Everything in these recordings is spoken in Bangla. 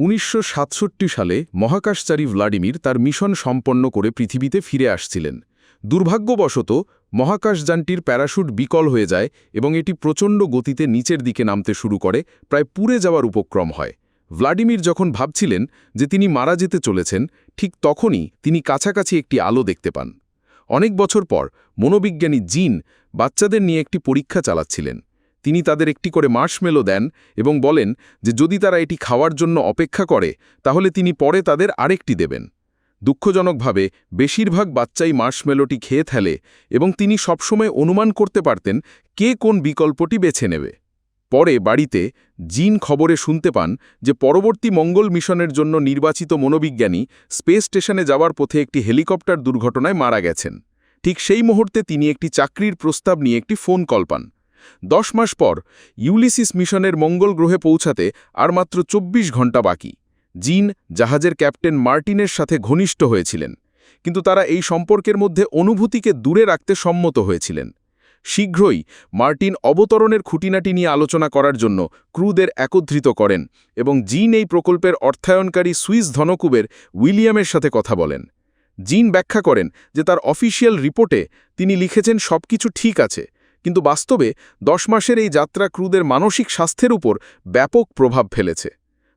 উনিশশো সাতষট্টি সালে মহাকাশচারী ভ্লাডিমির তার মিশন সম্পন্ন করে পৃথিবীতে ফিরে আসছিলেন। দুর্ভাগ্যবশত, মহাকাশযানটির প্যারাশুট বিকল হয়ে যায় এবং এটি প্রচণ্ড গতিতে নিচের দিকে নামতে শুরু করে, প্রায় পুড়ে যাওয়ার উপক্রম হয়। ভ্লাডিমির যখন ভাবছিলেন যে তিনি মারা যেতে চলেছেন, ঠিক তখনই তিনি কাছাকাছি একটি আলো দেখতে পান। অনেক বছর পর, মনোবিজ্ঞানী জিন বাচ্চাদের নিয়ে একটি পরীক্ষা চালাচ্ছিলেন। তিনি তাদের একটি করে মার্শমেলো দেন এবং বলেন যে যদি তারা এটি খাওয়ার জন্য অপেক্ষা করে, তাহলে তিনি পরে তাদের আরেকটি দেবেন। দুঃখজনকভাবে, বেশিরভাগ বাচ্চাই মার্শমেলোটি খেয়ে ফেলে এবং তিনি সবসময় অনুমান করতে পারতেন কে কোন বিকল্পটি বেছে নেবে। পরে বাড়িতে জিন খবরে শুনতে পান যে পরবর্তী মঙ্গল মিশনের জন্য নির্বাচিত মনোবিজ্ঞানী স্পেস স্টেশনে যাওয়ার পথে একটি হেলিকপ্টার দুর্ঘটনায় মারা গেছেন। ঠিক সেই মুহূর্তে তিনি একটি চাকরির প্রস্তাব নিয়ে একটি ফোন কল পান। দশ মাস পর ইউলিসিস মিশনের মঙ্গল গ্রহে পৌঁছাতে আর মাত্র ২৪ ঘণ্টা বাকি। জিন জাহাজের ক্যাপ্টেন মার্টিনের সাথে ঘনিষ্ঠ হয়েছিলেন, কিন্তু তারা এই সম্পর্কের মধ্যে অনুভূতিকে দূরে রাখতে সম্মত হয়েছিলেন। শীঘ্রই মার্টিন অবতরণের খুঁটিনাটি নিয়ে আলোচনা করার জন্য ক্রুদের একত্রিত করেন এবং জিন এই প্রকল্পের অর্থায়নকারী সুইস ধনকুবের উইলিয়ামের সাথে কথা বলেন। জিন ব্যাখ্যা করেন যে তার অফিসিয়াল রিপোর্টে তিনি লিখেছেন, সবকিছু ঠিক আছে। কিন্তু বাস্তবে দশ মাসের এই যাত্রা ক্রুদের মানসিক স্বাস্থ্যের উপর ব্যাপক প্রভাব ফেলেছে।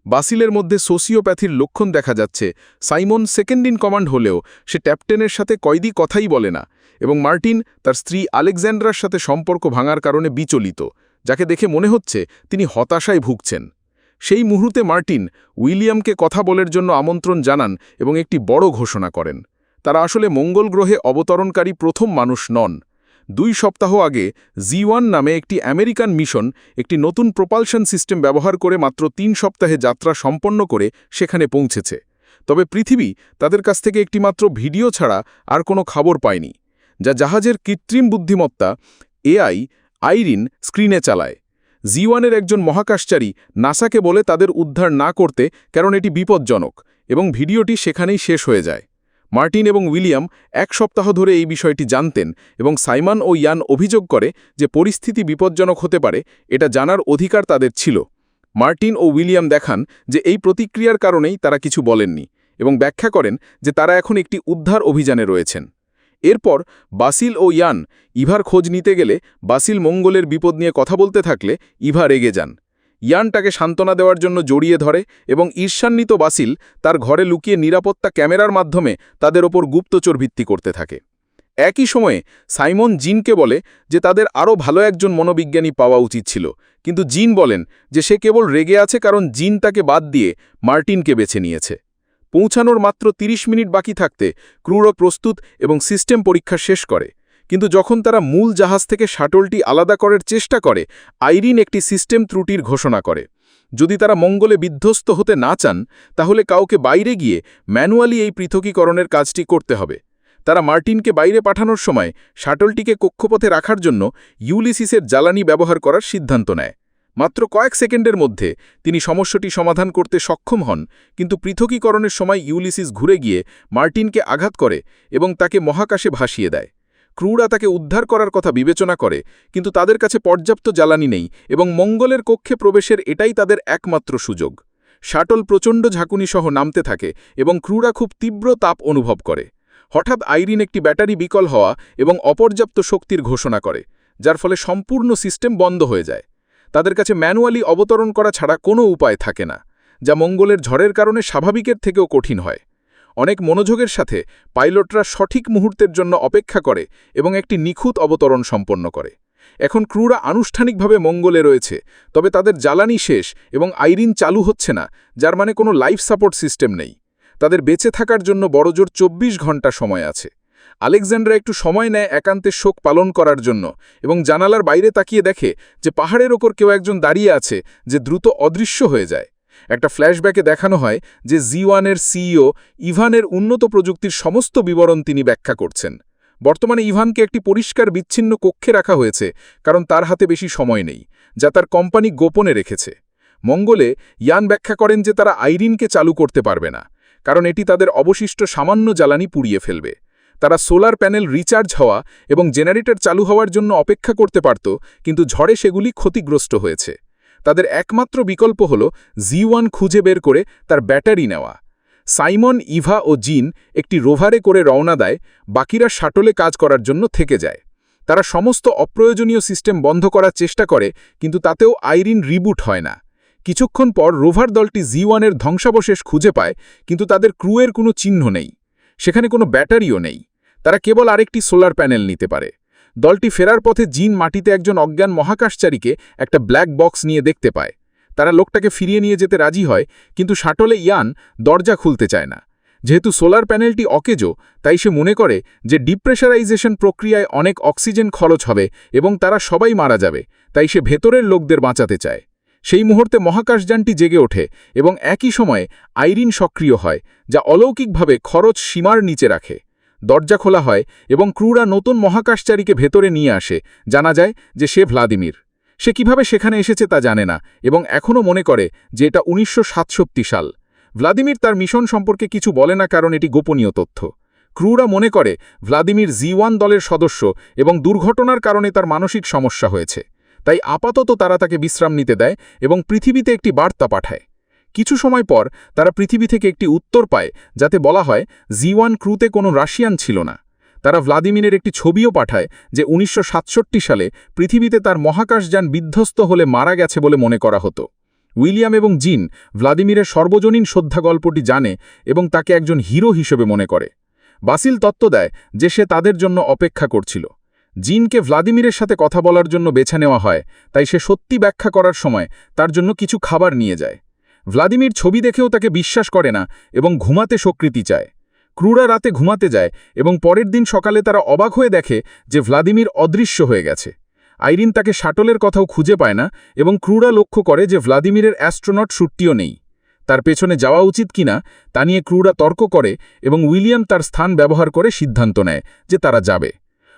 বাসিলের মধ্যে সোসিওপ্যাথির লক্ষণ দেখা যাচ্ছে। সাইমন সেকেন্ড ইন কমান্ড হলেও সে ট্যাপ্টেনের সাথে কয়দি কথাই বলে না এবং মার্টিন তার স্ত্রী আলেকজান্ড্রার সাথে সম্পর্ক ভাঙার কারণে বিচলিত, যাকে দেখে মনে হচ্ছে তিনি হতাশায় ভুগছেন। সেই মুহূর্তে মার্টিন উইলিয়ামকে কথা বলার জন্য আমন্ত্রণ জানান এবং একটি বড় ঘোষণা করেন। তারা আসলে মঙ্গল গ্রহে অবতরণকারী প্রথম মানুষ নন। দুই সপ্তাহ আগে জি নামে একটি আমেরিকান মিশন একটি নতুন প্রোপালশন সিস্টেম ব্যবহার করে মাত্র তিন সপ্তাহে যাত্রা সম্পন্ন করে সেখানে পৌঁছেছে। তবে পৃথিবী তাদের কাছ থেকে একটি মাত্র ভিডিও ছাড়া আর কোনো খবর পায়নি, যা জাহাজের কৃত্রিম বুদ্ধিমত্তা এআই আইরিন স্ক্রিনে চালায়। জি ওয়ানের একজন মহাকাশচারী নাসাকে বলে তাদের উদ্ধার না করতে, কারণ এটি বিপজ্জনক, এবং ভিডিওটি সেখানেই শেষ হয়ে যায়। মার্টিন এবং উইলিয়াম এক সপ্তাহ ধরে এই বিষয়টি জানতেন এবং সাইমান ও ইয়ান অভিযোগ করে যে পরিস্থিতি বিপজ্জনক হতে পারে, এটা জানার অধিকার তাদের ছিল। মার্টিন ও উইলিয়াম দেখান যে এই প্রতিক্রিয়ার কারণেই তারা কিছু বলেননি এবং ব্যাখ্যা করেন যে তারা এখন একটি উদ্ধার অভিযানে রয়েছেন। এরপর বাসিল ও ইয়ান ইভার খোঁজ নিতে গেলে বাসিল মঙ্গলের বিপদ নিয়ে কথা বলতে থাকলে ইভা রেগে যান। ইয়ান তাকে সান্ত্বনা দেওয়ার জন্য জড়িয়ে ধরে এবং ঈর্ষান্বিত বাসিল তার ঘরে লুকিয়ে নিরাপত্তা ক্যামেরার মাধ্যমে তাদের ওপর গুপ্তচর ভিত্তি করতে থাকে। একই সময়ে সাইমন জিনকে বলে যে তাদের আরও ভালো একজন মনোবিজ্ঞানী পাওয়া উচিত ছিল, কিন্তু জিন বলেন যে সে কেবল রেগে আছে কারণ জিন তাকে বাদ দিয়ে মার্টিনকে বেছে নিয়েছে। পৌঁছানোর মাত্র ৩০ মিনিট বাকি থাকতে ক্রুরো প্রস্তুত এবং সিস্টেম পরীক্ষা শেষ করে। কিন্তু যখন তারা মূল জাহাজ থেকে শাটলটি আলাদা করার চেষ্টা করে, আইরিন একটি সিস্টেম ত্রুটির ঘোষণা করে। যদি তারা মঙ্গলে বিধ্বস্ত হতে না চান, তাহলে কাউকে বাইরে গিয়ে ম্যানুয়ালি এই পৃথকীকরণের কাজটি করতে হবে। তারা মার্টিনকে বাইরে পাঠানোর সময় শাটলটিকে কক্ষপথে রাখার জন্য ইউলিসিসের জ্বালানি ব্যবহার করার সিদ্ধান্ত নেয়। মাত্র কয়েক সেকেন্ডের মধ্যে তিনি সমস্যাটি সমাধান করতে সক্ষম হন, কিন্তু পৃথকীকরণের সময় ইউলিসিস ঘুরে গিয়ে মার্টিনকে আঘাত করে এবং তাকে মহাকাশে ভাসিয়ে দেয়। ক্রুরা তাকে উদ্ধার করার কথা বিবেচনা করে, কিন্তু তাদের কাছে পর্যাপ্ত জ্বালানি নেই এবং মঙ্গলের কক্ষে প্রবেশের এটাই তাদের একমাত্র সুযোগ। শাটল প্রচণ্ড ঝাঁকুনি সহ নামতে থাকে এবং ক্রুরা খুব তীব্র তাপ অনুভব করে। হঠাৎ আইরিন একটি ব্যাটারি বিকল হওয়া এবং অপর্যাপ্ত শক্তির ঘোষণা করে, যার ফলে সম্পূর্ণ সিস্টেম বন্ধ হয়ে যায়। তাদের কাছে ম্যানুয়ালি অবতরণ করা ছাড়া কোনো উপায় থাকে না, যা মঙ্গলের ঝড়ের কারণে স্বাভাবিকের থেকেও কঠিন হয়। অনেক মনোযোগের সাথে পাইলটরা সঠিক মুহূর্তের জন্য অপেক্ষা করে এবং একটি নিখুঁত অবতরণ সম্পন্ন করে। এখন ক্রুরা আনুষ্ঠানিকভাবে মঙ্গলে রয়েছে, তবে তাদের জ্বালানি শেষ এবং আইরিন চালু হচ্ছে না, যার মানে কোনো লাইফ সাপোর্ট সিস্টেম নেই। তাদের বেঁচে থাকার জন্য বড়জোর ২৪ ঘণ্টা সময় আছে। আলেকজান্ড্রা একটু সময় নেয় একান্তে শোক পালন করার জন্য এবং জানালার বাইরে তাকিয়ে দেখে যে পাহাড়ের ওপর কেউ একজন দাঁড়িয়ে আছে যে দ্রুত অদৃশ্য হয়ে যায়। একটা ফ্ল্যাশব্যাকে দেখানো হয় যে জি ওয়ানের সিইও ইভানের উন্নত প্রযুক্তির সমস্ত বিবরণ তিনি ব্যাখ্যা করছেন। বর্তমানে ইভানকে একটি পরিষ্কার বিচ্ছিন্ন কক্ষে রাখা হয়েছে, কারণ তার হাতে বেশি সময় নেই, যা তার কোম্পানি গোপনে রেখেছে। মঙ্গলে, ইয়ান ব্যাখ্যা করেন যে তারা আইরিনকে চালু করতে পারবে না, কারণ এটি তাদের অবশিষ্ট সামান্য জ্বালানি পুড়িয়ে ফেলবে। তারা সোলার প্যানেল রিচার্জ হওয়া এবং জেনারেটর চালু হওয়ার জন্য অপেক্ষা করতে পারত, কিন্তু ঝড়ে সেগুলি ক্ষতিগ্রস্ত হয়েছে। তাদের একমাত্র বিকল্প হল জি খুঁজে বের করে তার ব্যাটারি নেওয়া। সাইমন, ইভা ও জিন একটি রোভারে করে রওনা দেয়, বাকিরা শাটলে কাজ করার জন্য থেকে যায়। তারা সমস্ত অপ্রয়োজনীয় সিস্টেম বন্ধ করার চেষ্টা করে, কিন্তু তাতেও আইরিন রিবুট হয় না। কিছুক্ষণ পর রোভার দলটি জি ওয়ানের ধ্বংসাবশেষ খুঁজে পায়, কিন্তু তাদের ক্রুয়ের কোনো চিহ্ন নেই। সেখানে কোনো ব্যাটারিও নেই। তারা কেবল আরেকটি সোলার প্যানেল নিতে পারে। দলটি ফেরার পথে জিন মাটিতে একজন অজ্ঞান মহাকাশচারীকে একটা ব্ল্যাক বক্স নিয়ে দেখতে পায়। তারা লোকটাকে ফিরিয়ে নিয়ে যেতে রাজি হয়, কিন্তু শাটলে ইয়ান দরজা খুলতে চায় না। যেহেতু সোলার প্যানেলটি অকেজো, তাই সে মনে করে যে ডিপ্রেশারাইজেশন প্রক্রিয়ায় অনেক অক্সিজেন খরচ হবে এবং তারা সবাই মারা যাবে, তাই সে ভেতরের লোকদের বাঁচাতে চায়। সেই মুহূর্তে মহাকাশযানটি জেগে ওঠে এবং একই সময়ে আইরিন সক্রিয় হয়, যা অলৌকিকভাবে খরচ সীমার নিচে রাখে। দরজা খোলা হয় এবং ক্রুরা নতুন মহাকাশচারীকে ভেতরে নিয়ে আসে। জানা যায় যে সে ভ্লাদিমির। সে কীভাবে সেখানে এসেছে তা জানে না এবং এখনও মনে করে যে এটা উনিশশো সাল। ভ্লাদিমির তার মিশন সম্পর্কে কিছু বলে না কারণ এটি গোপনীয় তথ্য। ক্রুরা মনে করে ভ্লাদিমির জি দলের সদস্য এবং দুর্ঘটনার কারণে তার মানসিক সমস্যা হয়েছে। তাই আপাতত তারা তাকে বিশ্রাম নিতে দেয় এবং পৃথিবীতে একটি বার্তা পাঠায়। কিছু সময় পর তারা পৃথিবী থেকে একটি উত্তর পায়, যাতে বলা হয় জি ওয়ান ক্রুতে কোনো রাশিয়ান ছিল না। তারা ভ্লাদিমিরের একটি ছবিও পাঠায় যে উনিশশো সাতষট্টি সালে পৃথিবীতে তার মহাকাশযান বিধ্বস্ত হলে মারা গেছে বলে মনে করা হতো। উইলিয়াম এবং জিন ভ্লাদিমিরের সর্বজনীন শ্রদ্ধা গল্পটি জানে এবং তাকে একজন হিরো হিসেবে মনে করে। বাসিল তত্ত্ব দেয় যে সে তাদের জন্য অপেক্ষা করছিল। জিনকে ভ্লাদিমিরের সাথে কথা বলার জন্য বেছে নেওয়া হয়, তাই সে সত্যি ব্যাখ্যা করার সময় তার জন্য কিছু খাবার নিয়ে যায়। ভ্লাদিমির ছবি দেখেও তাকে বিশ্বাস করে না এবং ঘুমাতে স্বীকৃতি চায়। ক্রুরা রাতে ঘুমাতে যায় এবং পরের দিন সকালে তারা অবাক হয়ে দেখে যে ভ্লাদিমির অদৃশ্য হয়ে গেছে। আইরিন তাকে শাটলের কথাও খুঁজে পায় না এবং ক্রুরা লক্ষ্য করে যে ভ্লাদিমিরের অ্যাস্ট্রোনট শুটটিও নেই। তার পেছনে যাওয়া উচিত কিনা তা নিয়ে ক্রুরা তর্ক করে এবং উইলিয়াম তার স্থান ব্যবহার করে সিদ্ধান্ত নেয় যে তারা যাবে।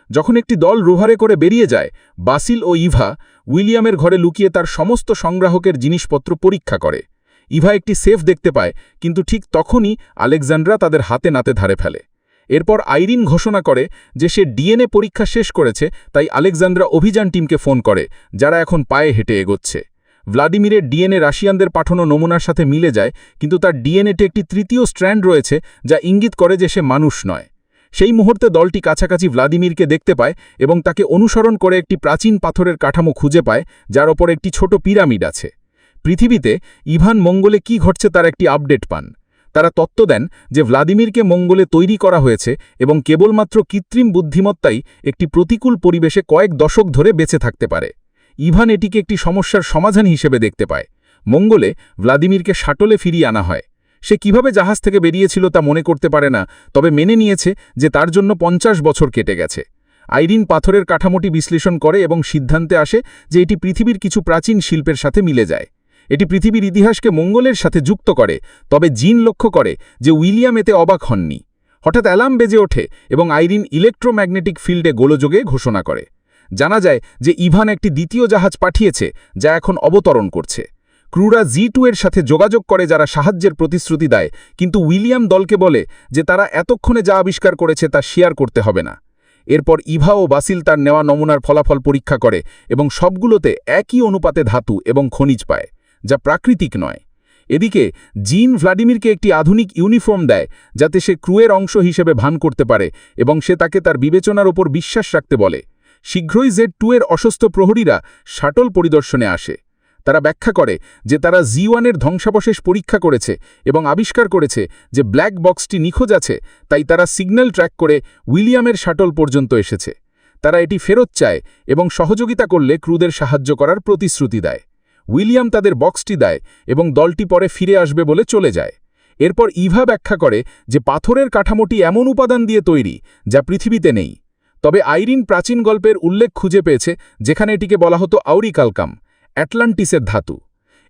যখন একটি দল রোভারে করে বেরিয়ে যায়, বাসিল ও ইভা উইলিয়ামের ঘরে লুকিয়ে তার সমস্ত সংগ্রাহকের জিনিসপত্র পরীক্ষা করে। ইভা একটি সেফ দেখতে পায়, কিন্তু ঠিক তখনই আলেকজান্ড্রা তাদের হাতে নাতে ধারে ফেলে। এরপর আইরিন ঘোষণা করে যে সে ডিএনএ পরীক্ষা শেষ করেছে, তাই আলেকজান্ড্রা অভিযান টিমকে ফোন করে, যারা এখন পায়ে হেঁটে এগোচ্ছে। ভ্লাদিমিরের ডিএনএ রাশিয়ানদের পাঠানো নমুনার সাথে মিলে যায়, কিন্তু তার ডিএনএতে একটি তৃতীয় স্ট্র্যান্ড রয়েছে, যা ইঙ্গিত করে যে সে মানুষ নয়। সেই মুহূর্তে দলটি কাছাকাছি ভ্লাদিমিরকে দেখতে পায় এবং তাকে অনুসরণ করে একটি প্রাচীন পাথরের কাঠামো খুঁজে পায়, যার ওপর একটি ছোট পিরামিড আছে। পৃথিবীতে ইভান মঙ্গলে কি ঘটছে তার একটি আপডেট পান। তারা তত্ত্ব দেন যে ভ্লাদিমিরকে মঙ্গলে তৈরি করা হয়েছে এবং কেবলমাত্র কৃত্রিম বুদ্ধিমত্তাই একটি প্রতিকূল পরিবেশে কয়েক দশক ধরে বেঁচে থাকতে পারে। ইভান এটিকে একটি সমস্যার সমাধান হিসেবে দেখতে পায়। মঙ্গলে ভ্লাদিমিরকে শাটলে ফিরিয়ে আনা হয়। সে কীভাবে জাহাজ থেকে বেরিয়েছিল তা মনে করতে পারে না, তবে মেনে নিয়েছে যে তার জন্য পঞ্চাশ বছর কেটে গেছে। আইরিন পাথরের কাঠামোটি বিশ্লেষণ করে এবং সিদ্ধান্তে আসে যে এটি পৃথিবীর কিছু প্রাচীন শিল্পের সাথে মিলে যায়। এটি পৃথিবীর ইতিহাসকে মঙ্গলের সাথে যুক্ত করে, তবে জিন লক্ষ্য করে যে উইলিয়াম এতে অবাক হননি। হঠাৎ অ্যালার্ম বেজে ওঠে এবং আইরিন ইলেকট্রোম্যাগনেটিক ফিল্ডে গোলযোগে ঘোষণা করে। জানা যায় যে ইভান একটি দ্বিতীয় জাহাজ পাঠিয়েছে যা এখন অবতরণ করছে। ক্রুরা জি টু এর সাথে যোগাযোগ করে যারা সাহায্যের প্রতিশ্রুতি দেয়, কিন্তু উইলিয়াম দলকে বলে যে তারা এতক্ষণে যা আবিষ্কার করেছে তা শেয়ার করতে হবে না। এরপর ইভা ও বাসিল তার নেওয়া নমুনার ফলাফল পরীক্ষা করে এবং সবগুলোতে একই অনুপাতে ধাতু এবং খনিজ পায়। যা প্রাকৃতিক নয়। এদিকে, জিন ভ্লাডিমিরকে একটি আধুনিক ইউনিফর্ম দেয়, যাতে সে ক্রুয়ের অংশ হিসেবে ভান করতে পারে এবং সে তাকে তার বিবেচনার ওপর বিশ্বাস রাখতে বলে। শীঘ্রই জেড টু এর অসুস্থ প্রহরীরা শাটল পরিদর্শনে আসে। তারা ব্যাখ্যা করে যে তারা জি ওয়ানের ধ্বংসাবশেষ পরীক্ষা করেছে এবং আবিষ্কার করেছে যে ব্ল্যাক বক্সটি নিখোঁজ আছে, তাই তারা সিগন্যাল ট্র্যাক করে উইলিয়ামের শাটল পর্যন্ত এসেছে। তারা এটি ফেরত চায় এবং সহযোগিতা করলে ক্রুদের সাহায্য করার প্রতিশ্রুতি দেয়। উইলিয়াম তাদের বক্সটি দেয় এবং দলটি পরে ফিরে আসবে বলে চলে যায়। এরপর ইভা ব্যাখ্যা করে যে পাথরের কাঠামোটি এমন উপাদান দিয়ে তৈরি যা পৃথিবীতে নেই। তবে আইরিন প্রাচীন গল্পের উল্লেখ খুঁজে পেয়েছে যেখানে এটিকে বলা হতো আউরিকালকাম, অ্যাটলান্টিসের ধাতু।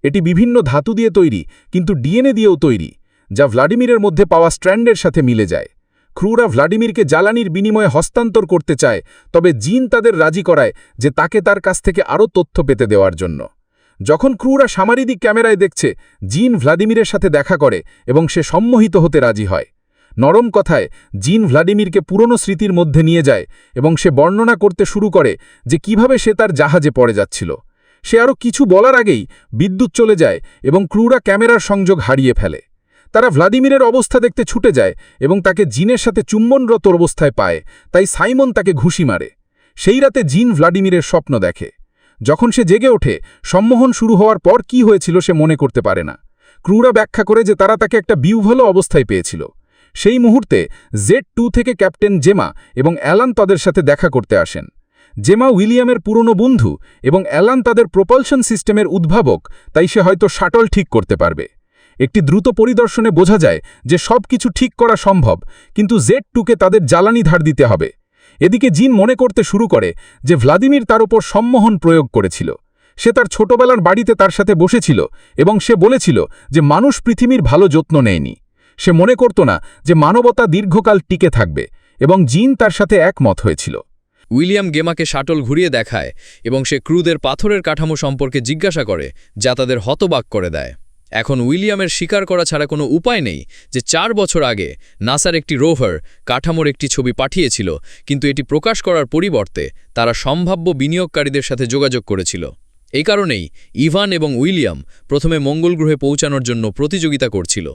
এটি বিভিন্ন ধাতু দিয়ে তৈরি, কিন্তু ডিএনএ দিয়েও তৈরি, যা ভ্লাডিমিরের মধ্যে পাওয়া স্ট্র্যান্ডের সাথে মিলে যায়। ক্রুরা ভ্লাডিমিরকে জ্বালানির বিনিময়ে হস্তান্তর করতে চায়, তবে জিন তাদের রাজি করায় যে তাকে তার কাছ থেকে আরও তথ্য পেতে দেওয়ার জন্য। যখন ক্রুরা সামারিদিক ক্যামেরায় দেখছে, জিন ভ্লাদিমিরের সাথে দেখা করে এবং সে সম্মোহিত হতে রাজি হয়। নরম কথায়, জিন ভ্লাদিমিরকে পুরনো স্মৃতির মধ্যে নিয়ে যায় এবং সে বর্ণনা করতে শুরু করে যে কীভাবে সে তার জাহাজে পড়ে যাচ্ছিল। সে আরও কিছু বলার আগেই বিদ্যুৎ চলে যায় এবং ক্রুরা ক্যামেরার সংযোগ হারিয়ে ফেলে। তারা ভ্লাদিমিরের অবস্থা দেখতে ছুটে যায় এবং তাকে জিনের সাথে চুম্বনরত অবস্থায় পায়, তাই সাইমন তাকে ঘুষি মারে। সেই রাতে জিন ভ্লাদিমিরের স্বপ্ন দেখে। যখন সে জেগে ওঠে, সম্মোহন শুরু হওয়ার পর কি হয়েছিল সে মনে করতে পারে না। ক্রুরা ব্যাখ্যা করে যে তারা তাকে একটা বিউভল অবস্থায় পেয়েছিল। সেই মুহূর্তে জেড টু থেকে ক্যাপ্টেন জেমা এবং অ্যালান তাদের সাথে দেখা করতে আসেন। জেমা উইলিয়ামের পুরনো বন্ধু এবং অ্যালান তাদের প্রপালশন সিস্টেমের উদ্ভাবক, তাই সে হয়তো শাটল ঠিক করতে পারবে। একটি দ্রুত পরিদর্শনে বোঝা যায় যে সব কিছু ঠিক করা সম্ভব, কিন্তু জেড টুকে তাদের জ্বালানি ধার দিতে হবে। এদিকে জিন মনে করতে শুরু করে যে ভ্লাদিমির তার উপর সম্মোহন প্রয়োগ করেছিল। সে তার ছোটবেলার বাড়িতে তার সাথে বসেছিল এবং সে বলেছিল যে মানুষ পৃথিবীর ভালো যত্ন নেয়নি। সে মনে করত না যে মানবতা দীর্ঘকাল টিকে থাকবে এবং জিন তার সাথে একমত হয়েছিল। উইলিয়াম গেমাকে শাটল ঘুরিয়ে দেখায় এবং সে ক্রুদের পাথরের কাঠামো সম্পর্কে জিজ্ঞাসা করে, যা তাদের হতবাক করে দেয়। এখন উইলিয়ামের স্বীকার করা ছাড়া কোনো উপায় নেই যে চার বছর আগে নাসার একটি রোভার কাঠামোর একটি ছবি পাঠিয়েছিল, কিন্তু এটি প্রকাশ করার পরিবর্তে তারা সম্ভাব্য বিনিয়োগকারীদের সাথে যোগাযোগ করেছিল। এই কারণেই ইভান এবং উইলিয়াম প্রথমে মঙ্গল গ্রহে পৌঁছানোর জন্য প্রতিযোগিতা করছিল।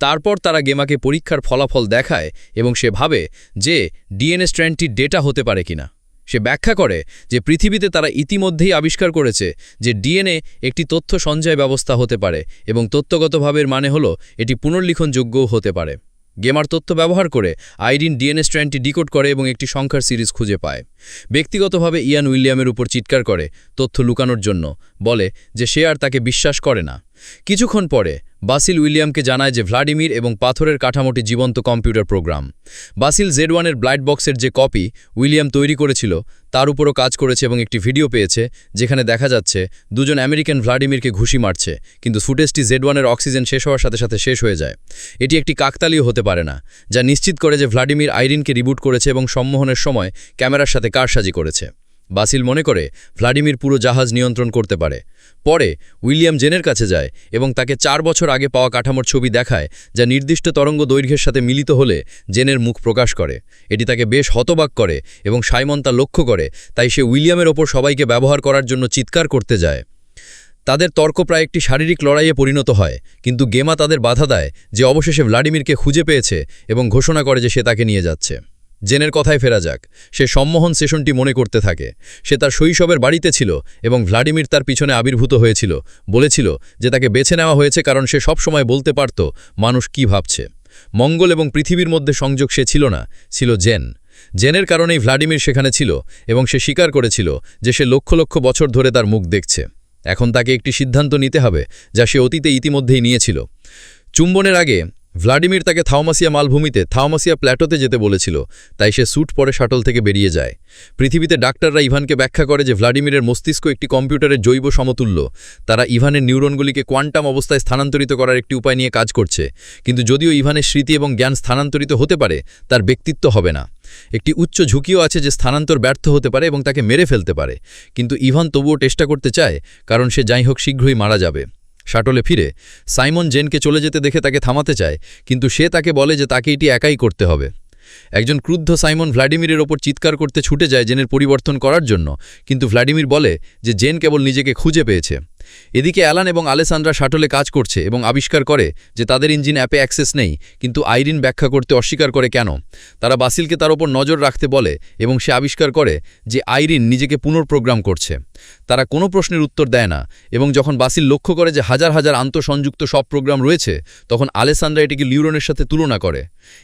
তারপর তারা গেমাকে পরীক্ষার ফলাফল দেখায় এবং সে ভাবে যে ডিএনএ স্ট্র্যান্ডটি ডেটা হতে পারে কিনা। সে ব্যাখ্যা করে যে পৃথিবীতে তারা ইতিমধ্যেই আবিষ্কার করেছে যে ডিএনএ একটি তথ্য সঞ্চয় ব্যবস্থা হতে পারে এবং তত্ত্বগতভাবের মানে হল এটি পুনর্লিখনযোগ্যও হতে পারে। গেমার তথ্য ব্যবহার করে আইডিন ডিএনএ স্ট্র্যান্ডটি ডিকোড করে এবং একটি সংখ্যার সিরিজ খুঁজে পায়। ব্যক্তিগতভাবে ইয়ান উইলিয়ামের উপর চিৎকার করে তথ্য লুকানোর জন্য, বলে যে সে আর তাকে বিশ্বাস করে না। কিছুক্ষণ পরে, বাসিল উইলিয়ামকে জানায় যে ভ্লাডিমির এবং পাথরের কাঠামোটি জীবন্ত কম্পিউটার প্রোগ্রাম। বাসিল জেড ওয়ানের ব্লাইট বক্সের যে কপি উইলিয়াম তৈরি করেছিল, তার উপরও কাজ করেছে এবং একটি ভিডিও পেয়েছে, যেখানে দেখা যাচ্ছে দুজন আমেরিকান ভ্লাডিমিরকে ঘুষি মারছে, কিন্তু ফুটেজটি জেড ওয়ানের অক্সিজেন শেষ হওয়ার সাথে সাথে শেষ হয়ে যায়। এটি একটি কাকতালীয় হতে পারে না, যা নিশ্চিত করে যে ভ্লাডিমির আইরিনকে রিবুট করেছে এবং সম্মোহনের সময় ক্যামেরার সাথে কারসাজি করেছে। বাসিল মনে করে ভ্লাডিমির পুরো জাহাজ নিয়ন্ত্রণ করতে পারে। পরে উইলিয়াম জেনের কাছে যায় এবং তাকে চার বছর আগে পাওয়া কাঠামোর ছবি দেখায় যা নির্দিষ্ট তরঙ্গ দৈর্ঘ্যের সাথে মিলিত হলে জেনের মুখ প্রকাশ করে। এটি তাকে বেশ হতবাক করে এবং সাইমন তা লক্ষ্য করে, তাই সে উইলিয়ামের ওপর সবাইকে ব্যবহার করার জন্য চিৎকার করতে যায়। তাদের তর্ক প্রায় একটি শারীরিক লড়াইয়ে পরিণত হয়, কিন্তু গেমা তাদের বাধা দেয় যে অবশেষে ভ্লাডিমিরকে খুঁজে পেয়েছে এবং ঘোষণা করে যে সে তাকে নিয়ে যাচ্ছে। জেনের কথায় ফেরা যাক। সে সম্মোহন সেশনটি মনে করতে থাকে। সে তার শৈশবের বাড়িতে ছিল এবং ভ্লাডিমির তার পিছনে আবির্ভূত হয়েছিল। বলেছিল যে তাকে বেছে নেওয়া হয়েছে কারণ সে সবসময় বলতে পারত মানুষ কি ভাবছে। মঙ্গল এবং পৃথিবীর মধ্যে সংযোগ সে ছিল না, ছিল জেন। জেনের কারণেই ভ্লাডিমির সেখানে ছিল এবং সে স্বীকার করেছিল যে সে লক্ষ লক্ষ বছর ধরে তার মুখ দেখছে। এখন তাকে একটি সিদ্ধান্ত নিতে হবে, যা সে অতীতে ইতিমধ্যেই নিয়েছিল। চুম্বনের আগে ভ্লাডিমির তাকে থাওমাসিয়া মালভূমিতে, থাওমাসিয়া প্ল্যাটোতে যেতে বলেছিল, তাই সে স্যুট পরে শাটল থেকে বেরিয়ে যায়। পৃথিবীতে ডাক্তাররা ইভানকে ব্যাখ্যা করে যে ভ্লাডিমিরের মস্তিষ্ক একটি কম্পিউটারের জৈব সমতুল্য। তারা ইভানের নিউরনগুলিকে কোয়ান্টাম অবস্থায় স্থানান্তরিত করার একটি উপায় নিয়ে কাজ করছে। কিন্তু যদিও ইভানের স্মৃতি এবং জ্ঞান স্থানান্তরিত হতে পারে, তার ব্যক্তিত্ব হবে না। একটি উচ্চ ঝুঁকিও আছে যে স্থানান্তর ব্যর্থ হতে পারে এবং তাকে মেরে ফেলতে পারে। কিন্তু ইভান তবুও চেষ্টা করতে চায়, কারণ সে যাই হোক শীঘ্রই মারা যাবে। শাটলে ফিরে সাইমন জেনকে চলে যেতে দেখে তাকে থামাতে চায়, কিন্তু সে তাকে বলে যে তাকে এটি একাই করতে হবে। একজন ক্রুদ্ধ সাইমন ভ্লাডিমিরের ওপর চিৎকার করতে ছুটে যায় জেনের পরিবর্তন করার জন্য, কিন্তু ভ্লাডিমির বলে যে জেন কেবল নিজেকে খুঁজে পেয়েছে। এদিকে অ্যালান এবং আলেসান্দ্রা শাটলে কাজ করছে এবং আবিষ্কার করে যে তাদের ইঞ্জিন অ্যাপে অ্যাক্সেস নেই, কিন্তু আইরিন ব্যাখ্যা করতে অস্বীকার করে কেন? তারা বাসিলকে তার ওপর নজর রাখতে বলে এবং সে আবিষ্কার করে যে আইরিন নিজেকে পুনর্প্রোগ্রাম করছে। তারা কোনো প্রশ্নের উত্তর দেয় না এবং যখন বাসিল লক্ষ্য করে যে হাজার হাজার আন্তঃসংযুক্ত সব প্রোগ্রাম রয়েছে, তখন আলেসান্দ্রা এটিকে লিউরনের সাথে তুলনা করে।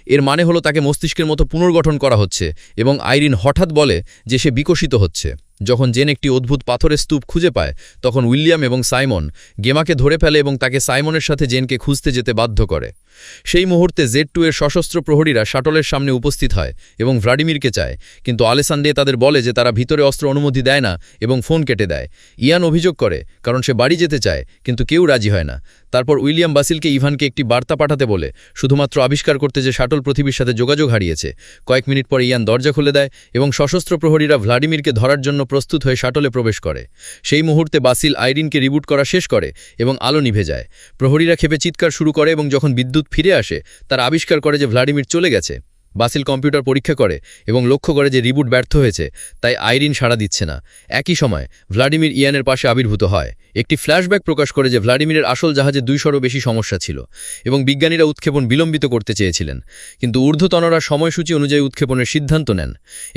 এর মানে হলো তাকে মস্তিষ্কের মতো পুনর্গঠন করা হচ্ছে এবং আইরিন হঠাৎ বলে যে সে বিকশিত হচ্ছে। যখন জেন একটি অদ্ভুত পাথরের স্তূপ খুঁজে পায়, তখন উইলিয়াম এবং সাইমন গেমাকে ধরে ফেলে এবং তাকে সাইমনের সাথে জেনকে খুঁজতে যেতে বাধ্য করে। সেই মুহূর্তে জেড টু এর সশস্ত্র প্রহরীরা শাটলের সামনে উপস্থিত হয় এবং ভ্লাডিমিরকে চায়, কিন্তু আলেসান্ডে তাদের বলে যে তারা ভিতরে অস্ত্র অনুমতি দেয় না এবং ফোন কেটে দেয়। ইয়ান অভিযোগ করে, কারণ সে বাড়ি যেতে চায়, কিন্তু কেউ রাজি হয় না। তারপর উইলিয়াম বাসিলকে ইভানকে একটি বার্তা পাঠাতে বলে, শুধুমাত্র আবিষ্কার করতে যে শাটল পৃথিবীর সাথে যোগাযোগ হারিয়েছে। কয়েক মিনিট পর ইয়ান দরজা খুলে দেয় এবং সশস্ত্র প্রহরীরা ভ্লাডিমিরকে ধরার জন্য প্রস্তুত হয়ে শাটলে প্রবেশ করে। সেই মুহূর্তে বাসিল আইরিনকে রিবুট করা শেষ করে এবং আলো নিভে যায়। প্রহরীরা খেপে চিৎকার শুরু করে এবং যখন বিদ্যুৎ ফিরে আসে তারা আবিষ্কার করে যে ভ্লাডিমির চলে গেছে। বাসিল কম্পিউটার পরীক্ষা করে এবং লক্ষ্য করে যে রিবুট ব্যর্থ হয়েছে, তাই আইরিন সাড়া দিচ্ছে না। একই সময় ভ্লাডিমির ইয়ানের পাশে আবির্ভূত হয়। একটি ফ্ল্যাশব্যাক প্রকাশ করে যে ভ্লাডিমিরের আসল জাহাজে দুইশোরও বেশি সমস্যা ছিল এবং বিজ্ঞানীরা উৎক্ষেপণ বিলম্বিত করতে চেয়েছিলেন। কিন্তু ঊর্ধ্বতনরা সময়সূচি অনুযায়ী উৎক্ষেপণের সিদ্ধান্ত নেন।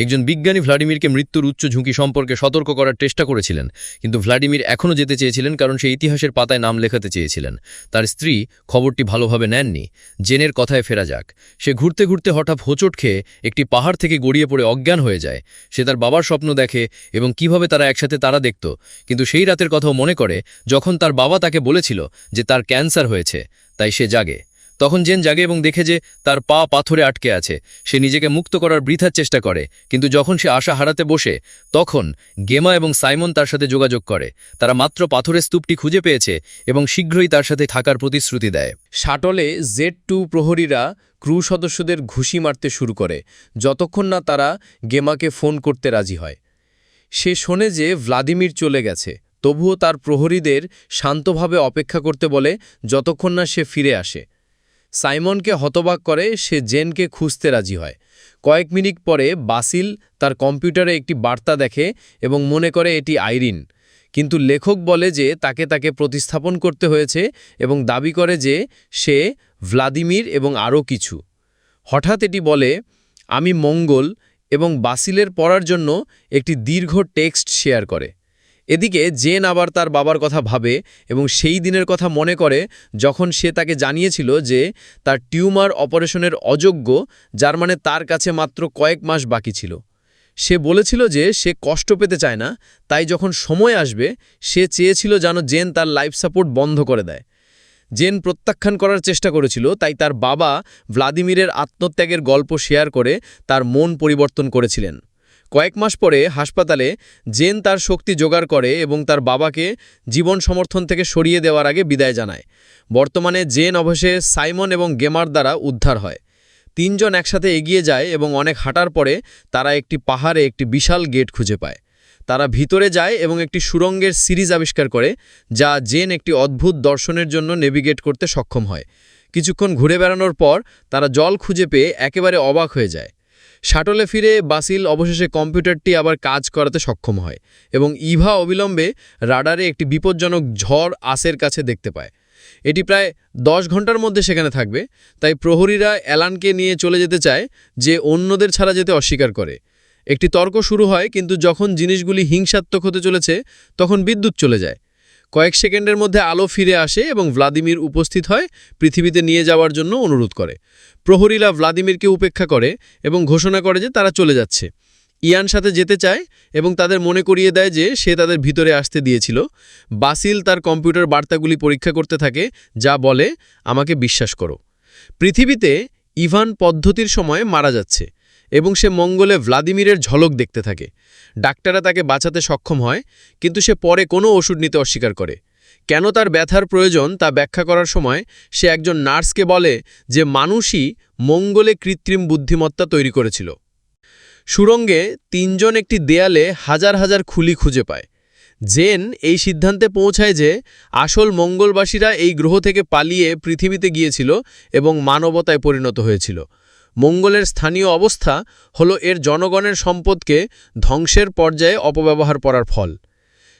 একজন বিজ্ঞানী ভ্লাডিমিরকে মৃত্যুর উচ্চ ঝুঁকি সম্পর্কে সতর্ক করার চেষ্টা করেছিলেন, কিন্তু ভ্লাডিমির এখনও যেতে চেয়েছিলেন কারণ সে ইতিহাসের পাতায় নাম লেখাতে চেয়েছিলেন। তার স্ত্রী খবরটি ভালোভাবে নেননি। জেনের কথায় ফেরা যাক। সে ঘুরতে ঘুরতে হঠাৎ হোঁচট খেয়ে একটি পাহাড় থেকে গড়িয়ে পড়ে অজ্ঞান হয়ে যায়। সে তার বাবার স্বপ্ন দেখে এবং কীভাবে তারা একসাথে তারা দেখত। কিন্তু সেই রাতের কথাও মনে করে যখন তার বাবা তাকে বলেছিল যে তার ক্যান্সার হয়েছে, তাই সে জাগে। তখন জেন জাগে এবং দেখে যে তার পা পাথরে আটকে আছে। সে নিজেকে মুক্ত করার বৃথার চেষ্টা করে, কিন্তু যখন সে আশা হারাতে বসে, তখন গেমা এবং সাইমন তার সাথে যোগাযোগ করে। তারা মাত্র পাথরের স্তূপটি খুঁজে পেয়েছে এবং শীঘ্রই তার সাথে থাকার প্রতিশ্রুতি দেয়। শাটলে জেড টু প্রহরীরা ক্রু সদস্যদের ঘুষি মারতে শুরু করে। যতক্ষণ না তারা গেমাকে ফোন করতে রাজি হয়। সে শোনে যে ভ্লাদিমির চলে গেছে। তবুও তার প্রহরীদের শান্তভাবে অপেক্ষা করতে বলে, যতক্ষণ না সে ফিরে আসে। সাইমনকে হতবাক করে, সে জেনকে খুঁজতে রাজি হয়। কয়েক মিনিট পরে বাসিল তার কম্পিউটারে একটি বার্তা দেখে এবং মনে করে এটি আইরিন। কিন্তু লেখক বলে যে তাকে তাকে প্রতিস্থাপন করতে হয়েছে এবং দাবি করে যে সে ভ্লাদিমির এবং আরও কিছু। হঠাৎ এটি বলে, আমি মঙ্গল এবং বাসিলের পড়ার জন্য একটি দীর্ঘ টেক্সট শেয়ার করে। এদিকে জেন আবার তার বাবার কথা ভাবে এবং সেই দিনের কথা মনে করে যখন সে তাকে জানিয়েছিল যে তার টিউমার অপারেশনের অযোগ্য, যার মানে তার কাছে মাত্র কয়েক মাস বাকি ছিল। সে বলেছিল যে সে কষ্ট পেতে চায় না, তাই যখন সময় আসবে, সে চেয়েছিল যেন জেন তার লাইফ সাপোর্ট বন্ধ করে দেয়। জেন প্রত্যাখ্যান করার চেষ্টা করেছিল, তাই তার বাবা ভ্লাদিমিরের আত্মত্যাগের গল্প শেয়ার করে তার মন পরিবর্তন করেছিলেন। কয়েক মাস পরে হাসপাতালে জেন তার শক্তি জোগাড় করে এবং তার বাবাকে জীবন সমর্থন থেকে সরিয়ে দেওয়ার আগে বিদায় জানায়। বর্তমানে জেন অবশ্যে সাইমন এবং গেমার দ্বারা উদ্ধার হয়। তিনজন একসাথে এগিয়ে যায় এবং অনেক হাঁটার পরে তারা একটি পাহাড়ে একটি বিশাল গেট খুঁজে পায়। তারা ভিতরে যায় এবং একটি সুরঙ্গের সিরিজ আবিষ্কার করে, যা জেন একটি অদ্ভুত দর্শনের জন্য নেভিগেট করতে সক্ষম হয়। কিছুক্ষণ ঘুরে বেড়ানোর পর তারা জল খুঁজে পেয়ে একেবারে অবাক হয়ে যায়। শাটলে ফিরে বাসিল অবশেষে কম্পিউটারটি আবার কাজ করাতে সক্ষম হয় এবং ইভা অবিলম্বে রাডারে একটি বিপজ্জনক ঝড় আসের কাছে দেখতে পায়। এটি প্রায় দশ ঘণ্টার মধ্যে সেখানে থাকবে, তাই প্রহরীরা অ্যালানকে নিয়ে চলে যেতে চায় যে অন্যদের ছাড়া যেতে অস্বীকার করে। একটি তর্ক শুরু হয়, কিন্তু যখন জিনিসগুলি হিংসাত্মক হতে চলেছে, তখন বিদ্যুৎ চলে যায়। কয়েক সেকেন্ডের মধ্যে আলো ফিরে আসে এবং ভ্লাদিমির উপস্থিত হয়, পৃথিবীতে নিয়ে যাওয়ার জন্য অনুরোধ করে। প্রহরীরা ভ্লাদিমিরকে উপেক্ষা করে এবং ঘোষণা করে যে তারা চলে যাচ্ছে। ইয়ান সাথে যেতে চায় এবং তাদের মনে করিয়ে দেয় যে সে তাদের ভিতরে আসতে দিয়েছিল। বাসিল তার কম্পিউটার বার্তাগুলি পরীক্ষা করতে থাকে, যা বলে, আমাকে বিশ্বাস করো। পৃথিবীতে ইভান পদ্ধতির সময় মারা যাচ্ছে এবং সে মঙ্গলে ভ্লাদিমিরের ঝলক দেখতে থাকে। ডাক্তাররা তাকে বাঁচাতে সক্ষম হয়, কিন্তু সে পরে কোনো ওষুধ নিতে অস্বীকার করে। কেন তার ব্যথার প্রয়োজন তা ব্যাখ্যা করার সময় সে একজন নার্সকে বলে যে মানুষই মঙ্গলে কৃত্রিম বুদ্ধিমত্তা তৈরি করেছিল। সুরঙ্গে তিনজন একটি দেয়ালে হাজার হাজার খুলি খুঁজে পায়। জেন এই সিদ্ধান্তে পৌঁছায় যে আসল মঙ্গলবাসীরা এই গ্রহ থেকে পালিয়ে পৃথিবীতে গিয়েছিল এবং মানবতায় পরিণত হয়েছিল। মঙ্গলের স্থানীয় অবস্থা হল এর জনগণের সম্পদকে ধ্বংসের পর্যায়ে অপব্যবহার করার ফল।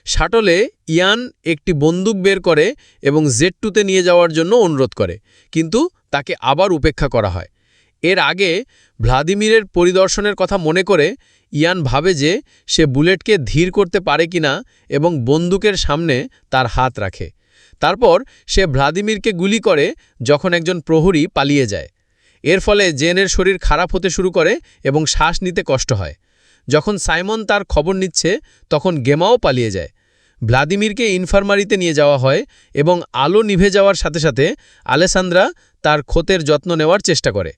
শাটলে ইয়ান একটি বন্দুক বের করে এবং জেড টুতে নিয়ে যাওয়ার জন্য অনুরোধ করে, কিন্তু তাকে আবার উপেক্ষা করা হয়। এর আগে ভ্লাদিমিরের পরিদর্শনের কথা মনে করে ইয়ান ভাবে যে সে বুলেটকে ধীর করতে পারে কিনা এবং বন্দুকের সামনে তার হাত রাখে। তারপর সে ভ্লাদিমিরকে গুলি করে যখন একজন প্রহরী পালিয়ে যায়। এর ফলে জেনের শরীর খারাপ হতে শুরু করে এবং শ্বাস নিতে কষ্ট হয়। যখন সাইমন তার খবর নিচ্ছে, তখন গেমাও পালিয়ে যায়। ভ্লাদিমিরকে ইনফার্মারিতে নিয়ে যাওয়া হয় এবং আলো নিভে যাওয়ার সাথে সাথে আলেসান্দ্রা তার ক্ষতের যত্ন নেওয়ার চেষ্টা করে।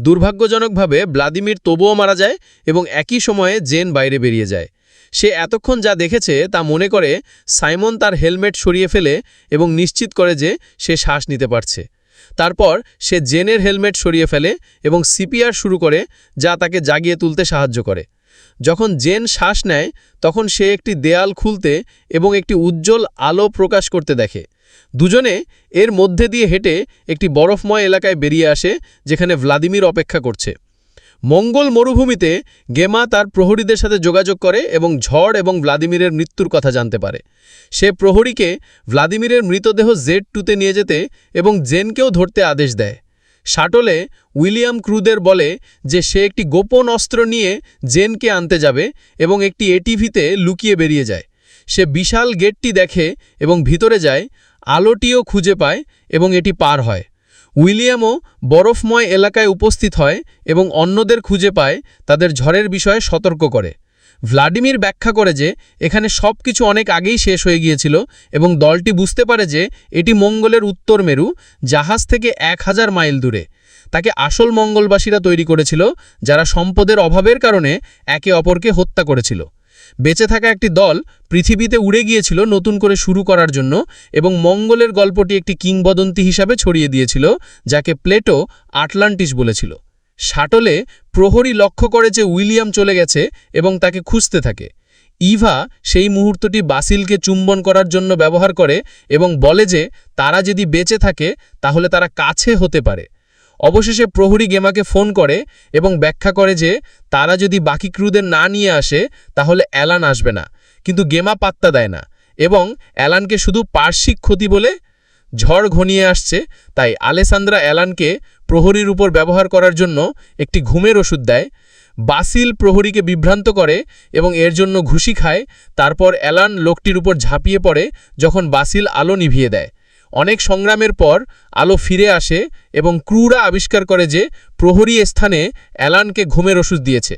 দুর্ভাগ্যজনকভাবে ভ্লাদিমির তবুও মারা যায় এবং একই সময়ে জেন বাইরে বেরিয়ে যায়। সে এতক্ষণ যা দেখেছে তা মনে করে সাইমন তার হেলমেট সরিয়ে ফেলে এবং নিশ্চিত করে যে সে শ্বাস নিতে পারছে। তারপর সে জেনের হেলমেট সরিয়ে ফেলে এবং সিপিআর শুরু করে, যা তাকে জাগিয়ে তুলতে সাহায্য করে। যখন জেন শ্বাস নেয়, তখন সে একটি দেয়াল খুলতে এবং একটি উজ্জ্বল আলো প্রকাশ করতে দেখে। দুজনে এর মধ্যে দিয়ে হেঁটে একটি বরফময় এলাকায় বেরিয়ে আসে, যেখানে ভ্লাদিমির অপেক্ষা করছে। মঙ্গল মরুভূমিতে গেমা তার প্রহরীদের সাথে যোগাযোগ করে এবং ঝড় এবং ভ্লাদিমিরের মৃত্যুর কথা জানতে পারে। সে প্রহরীকে ভ্লাদিমিরের মৃতদেহ জেড টুতে নিয়ে যেতে এবং জেনকেও ধরতে আদেশ দেয়। শাটলে উইলিয়াম ক্রুদের বলে যে সে একটি গোপন অস্ত্র নিয়ে জেনকে আনতে যাবে এবং একটি এটিভিতে লুকিয়ে বেরিয়ে যায়। সে বিশাল গেটটি দেখে এবং ভিতরে যায়, আলোটিও খুঁজে পায় এবং এটি পার হয়। উইলিয়ামও বরফময় এলাকায় উপস্থিত হয় এবং অন্যদের খুঁজে পায় তাদের ঝড়ের বিষয়ে সতর্ক করে। ভ্লাডিমির ব্যাখ্যা করে যে, এখানে সব কিছু অনেক আগেই শেষ হয়ে গিয়েছিল এবং দলটি বুঝতে পারে যে, এটি মঙ্গলের উত্তর মেরু, জাহাজ থেকে এক হাজার মাইল দূরে। তাকে আসল মঙ্গলবাসীরা তৈরি করেছিল, যারা সম্পদের অভাবের কারণে একে অপরকে হত্যা করেছিল। বেঁচে থাকা একটি দল পৃথিবীতে উড়ে গিয়েছিল নতুন করে শুরু করার জন্য এবং মঙ্গলের গল্পটি একটি কিংবদন্তি হিসাবে ছড়িয়ে দিয়েছিল, যাকে প্লেটো আটলান্টিস বলেছিল। শাটলে প্রহরী লক্ষ্য করে যে উইলিয়াম চলে গেছে এবং তাকে খুঁজতে থাকে। ইভা সেই মুহূর্তটি বাসিলকে চুম্বন করার জন্য ব্যবহার করে এবং বলে যে, তারা যদি বেঁচে থাকে, তাহলে তারা কাছে হতে পারে। অবশেষে প্রহরী গেমাকে ফোন করে এবং ব্যাখ্যা করে যে তারা যদি বাকি ক্রুদের না নিয়ে আসে, তাহলে অ্যালান আসবে না। কিন্তু গেমা পাত্তা দেয় না এবং অ্যালানকে শুধু পার্শ্বিক ক্ষতি বলে ঝড় ঘনিয়ে আসছে। তাই আলেসান্দ্রা অ্যালানকে প্রহরীর উপর ব্যবহার করার জন্য একটি ঘুমের ওষুধ দেয়। বাসিল প্রহরীকে বিভ্রান্ত করে এবং এর জন্য ঘুষি খায়। তারপর অ্যালান লোকটির উপর ঝাঁপিয়ে পড়ে যখন বাসিল আলো নিভিয়ে দেয়। অনেক সংগ্রামের পর আলো ফিরে আসে এবং ক্রুরা আবিষ্কার করে যে প্রহরী স্থানে অ্যালানকে ঘুমের ওষুধ দিয়েছে।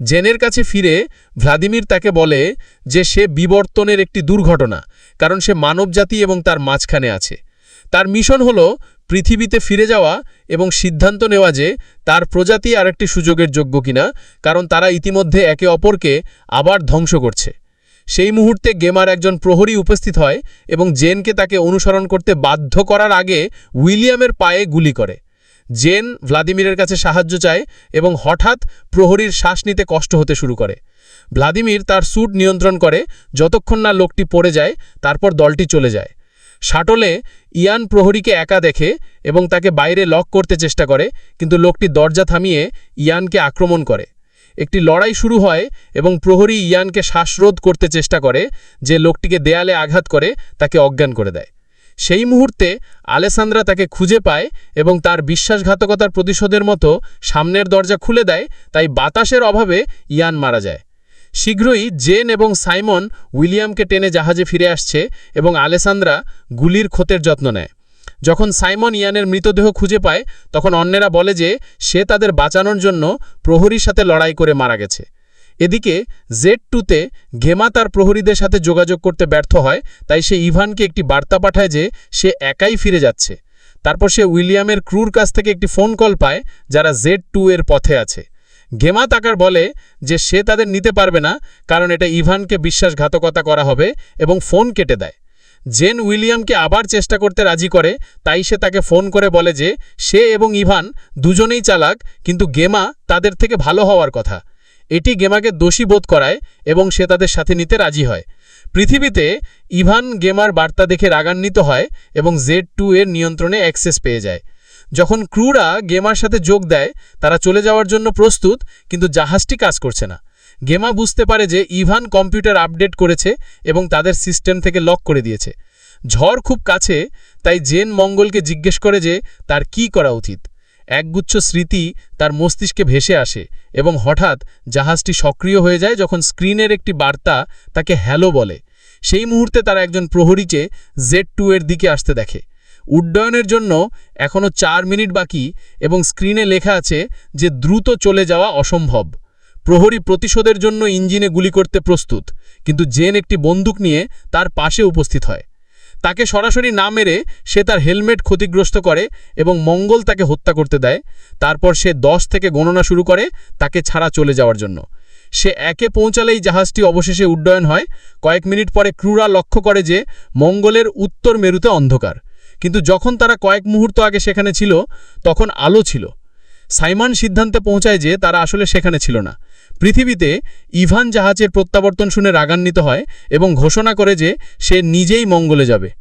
জেনের কাছে ফিরে ভ্লাদিমির তাকে বলে যে সে বিবর্তনের একটি দুর্ঘটনা, কারণ সে মানবজাতি এবং তার মাঝখানে আছে। তার মিশন হল পৃথিবীতে ফিরে যাওয়া এবং সিদ্ধান্ত নেওয়া যে তার প্রজাতি আরেকটি সুযোগের যোগ্য কিনা, কারণ তারা ইতিমধ্যে একে অপরকে আবার ধ্বংস করছে। সেই মুহূর্তে গেমার একজন প্রহরী উপস্থিত হয় এবং জেনকে তাকে অনুসরণ করতে বাধ্য করার আগে উইলিয়ামের পায়ে গুলি করে। জেন ভ্লাদিমিরের কাছে সাহায্য চায় এবং হঠাৎ প্রহরীর শ্বাস নিতে কষ্ট হতে শুরু করে। ভ্লাদিমির তার স্যুট নিয়ন্ত্রণ করে, যতক্ষণ না লোকটি পড়ে যায়, তারপর দলটি চলে যায়। শাটলে ইয়ান প্রহরীকে একা দেখে এবং তাকে বাইরে লক করতে চেষ্টা করে, কিন্তু লোকটি দরজা থামিয়ে ইয়ানকে আক্রমণ করে। একটি লড়াই শুরু হয় এবং প্রহরী ইয়ানকে শ্বাসরোধ করতে চেষ্টা করে, যে লোকটিকে দেয়ালে আঘাত করে তাকে অজ্ঞান করে দেয়। সেই মুহূর্তে আলেসান্দ্রা তাকে খুঁজে পায় এবং তার বিশ্বাসঘাতকতার প্রতিশোধের মতো সামনের দরজা খুলে দেয়, তাই বাতাসের অভাবে ইয়ান মারা যায়। শীঘ্রই জেন এবং সাইমন উইলিয়ামকে টেনে জাহাজে ফিরে আসছে এবং আলেসান্দ্রা গুলির ক্ষতের যত্ন নেয়। যখন সাইমন ইয়ানের মৃতদেহ খুঁজে পায়, তখন অন্যেরা বলে যে সে তাদের বাঁচানোর জন্য প্রহরীর সাথে লড়াই করে মারা গেছে। এদিকে জেড টুতে ঘেমা তার প্রহরীদের সাথে যোগাযোগ করতে ব্যর্থ হয়, তাই সে ইভানকে একটি বার্তা পাঠায় যে সে একাই ফিরে যাচ্ছে। তারপর সে উইলিয়ামের ক্রুর কাছ থেকে একটি ফোন কল পায়, যারা জেড টু এর পথে আছে। ঘেমা তাকার বলে যে সে তাদের নিতে পারবে না, কারণ এটা ইভানকে বিশ্বাসঘাতকতা করা হবে এবং ফোন কেটে দেয়। জেন উইলিয়ামকে আবার চেষ্টা করতে রাজি করে, তাই সে তাকে ফোন করে বলে যে, সে এবং ইভান দুজনেই চালাক, কিন্তু গেমা তাদের থেকে ভালো হওয়ার কথা। এটি গেমাকে দোষী বোধ করায় এবং সে তাদের সাথে নিতে রাজি হয়। পৃথিবীতে ইভান গেমার বার্তা দেখে রাগান্বিত হয় এবং জেড টু এর নিয়ন্ত্রণে অ্যাক্সেস পেয়ে যায়। যখন ক্রুরা গেমার সাথে যোগ দেয়, তারা চলে যাওয়ার জন্য প্রস্তুত, কিন্তু জাহাজটি কাজ করছে না। গেমা বুঝতে পারে যে ইভান কম্পিউটার আপডেট করেছে এবং তাদের সিস্টেম থেকে লক করে দিয়েছে। ঝড় খুব কাছে, তাই জেন মঙ্গলকে জিজ্ঞেস করে যে তার কি করা উচিত। একগুচ্ছ স্মৃতি তার মস্তিষ্কে ভেসে আসে এবং হঠাৎ জাহাজটি সক্রিয় হয়ে যায় যখন স্ক্রিনের একটি বার্তা তাকে হ্যালো বলে। সেই মুহূর্তে তারা একজন প্রহরীকে জেড টু এর দিকে আসতে দেখে। উড্ডয়নের জন্য এখনও চার মিনিট বাকি এবং স্ক্রিনে লেখা আছে যে দ্রুত চলে যাওয়া অসম্ভব। প্রহরী প্রতিশোধের জন্য ইঞ্জিনে গুলি করতে প্রস্তুত, কিন্তু জেন একটি বন্দুক নিয়ে তার পাশে উপস্থিত হয়। তাকে সরাসরি না মেরে সে তার হেলমেট ক্ষতিগ্রস্ত করে এবং মঙ্গল তাকে হত্যা করতে দেয়। তারপর সে দশ থেকে গণনা শুরু করে তাকে ছাড়া চলে যাওয়ার জন্য। সে একে পৌঁছালেই জাহাজটি অবশেষে উড্ডয়ন হয়। কয়েক মিনিট পরে ক্রুরা লক্ষ্য করে যে মঙ্গলের উত্তর মেরুতে অন্ধকার। কিন্তু যখন তারা কয়েক মুহূর্ত আগে সেখানে ছিল, তখন আলো ছিল। সাইমান সিদ্ধান্তে পৌঁছায় যে তারা আসলে সেখানে ছিল না। পৃথিবীতে ইভান জাহাজের প্রত্যাবর্তন শুনে রাগান্বিত হয় এবং ঘোষণা করে যে সে নিজেই মঙ্গলে যাবে।